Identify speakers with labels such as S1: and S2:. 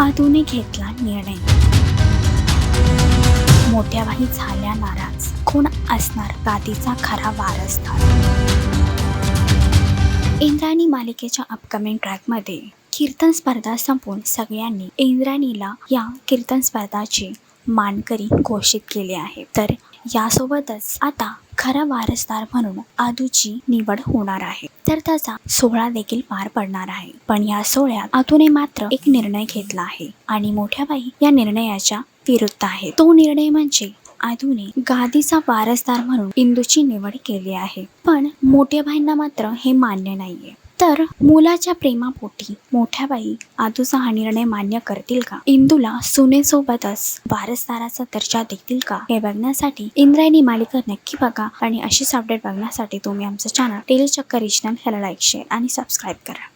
S1: आदूने घेतला निर्णय. मोठ्या बाई झाल्या नाराज. कोण असणार? गादीचा खरा वारसदार. इंद्राणी मालिकेच्या अपकमिंग ट्रॅकमध्ये कीर्तन स्पर्धा संपून सगळ्यांनी इंद्राणीला या कीर्तन स्पर्धाची मानकरी घोषित केले आहे. तर यासोबतच आता खरा वारसदार म्हणून आदूची निवड होणार आहे. तर त्याचा सोहळा देखील पार पडणार आहे. पण या सोहळ्यात आदूने मात्र एक निर्णय घेतला आहे आणि मोठ्या बाई या निर्णयाच्या विरुद्ध आहे तो निर्णय म्हणजे आदूने गादीचा वारसदार म्हणून इंदूची निवड केली आहे. पण मोठ्या बाईंना मात्र हे मान्य नाहीये. तर मुलाच्या प्रेमापोटी मोठ्या बाई आदूचा हा निर्णय मान्य करतील का? इंदूला सुनेसोबतच वारसदाराचा दर्जा देतील का? हे बघण्यासाठी इंद्रायणी मालिका नक्की बघा आणि अशीच अपडेट बघण्यासाठी तुम्ही आमचं चॅनल टेली चक्कर रिजनल ह्याला लाईक शेअर आणि सबस्क्राईब करा.